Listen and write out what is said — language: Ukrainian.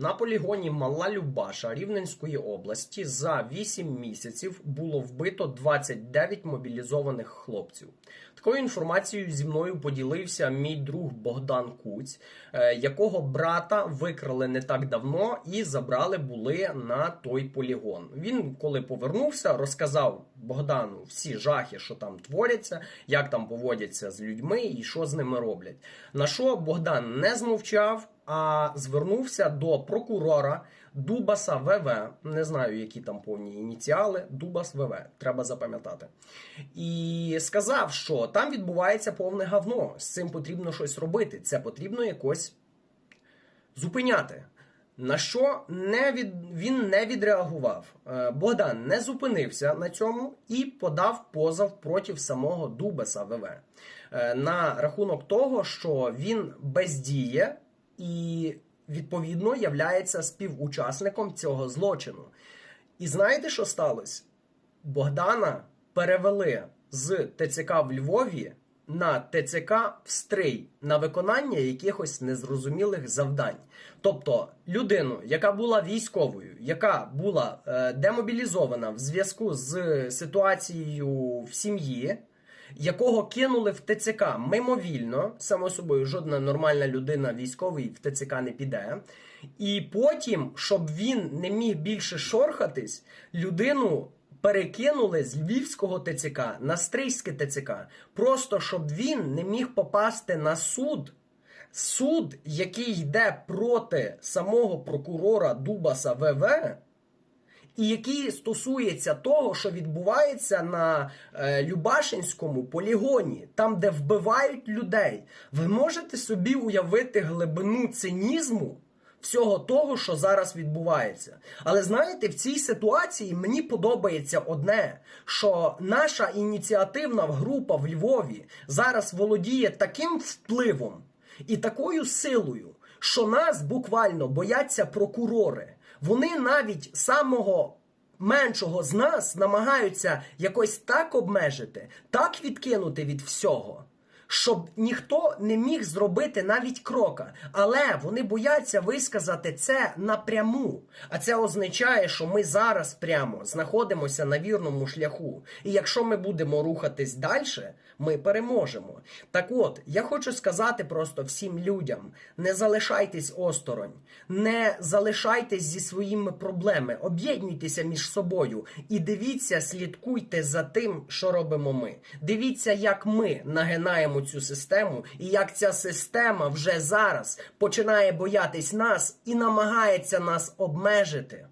На полігоні Мала Любаша Рівненської області за 8 місяців було вбито 29 мобілізованих хлопців. Такою інформацією зі мною поділився мій друг Богдан Куць, е, якого брата викрали не так давно і забрали були на той полігон. Він, коли повернувся, розказав Богдану всі жахи, що там творяться, як там поводяться з людьми і що з ними роблять. На що Богдан не змовчав, а звернувся до прокурора Дубаса ВВ. Не знаю, які там повні ініціали. Дубас ВВ, треба запам'ятати. І сказав, що там відбувається повне говно. З цим потрібно щось робити. Це потрібно якось зупиняти. На що не від... він не відреагував. Е, Богдан не зупинився на цьому і подав позов проти самого Дубеса ВВ Е, на рахунок того, що він бездіє і відповідно являється співучасником цього злочину. І знаєте, що сталося? Богдана перевели з ТЦК в Львові на ТЦК в Стрий на виконання якихось незрозумілих завдань. Тобто людину, яка була військовою, яка була е, демобілізована в зв'язку з ситуацією в сім'ї, якого кинули в ТЦК мимовільно, само собою, жодна нормальна людина військовий в ТЦК не піде. І потім, щоб він не міг більше шорхатись, людину перекинули з Львівського ТЦК на Стрийське ТЦК, просто щоб він не міг попасти на суд. Суд, який йде проти самого прокурора Дубаса ВВ, і який стосується того, що відбувається на е, Любашинському полігоні, там, де вбивають людей. Ви можете собі уявити глибину цинізму всього того, що зараз відбувається. Але знаєте, в цій ситуації мені подобається одне: що наша ініціативна група в Львові зараз володіє таким впливом і такою силою, що нас буквально бояться прокурори. Вони навіть самого меншого з нас намагаються якось так обмежити, так відкинути від всього. Щоб ніхто не міг зробити навіть крока, але вони бояться висказати це напряму. А це означає, що ми зараз прямо знаходимося на вірному шляху. І якщо ми будемо рухатись далі, ми переможемо. Так от, я хочу сказати просто всім людям: не залишайтесь осторонь, не залишайтесь зі своїми проблемами, об'єднуйтеся між собою і дивіться, слідкуйте за тим, що робимо ми. Дивіться, як ми нагинаємо цю систему, і як ця система вже зараз починає боятись нас і намагається нас обмежити.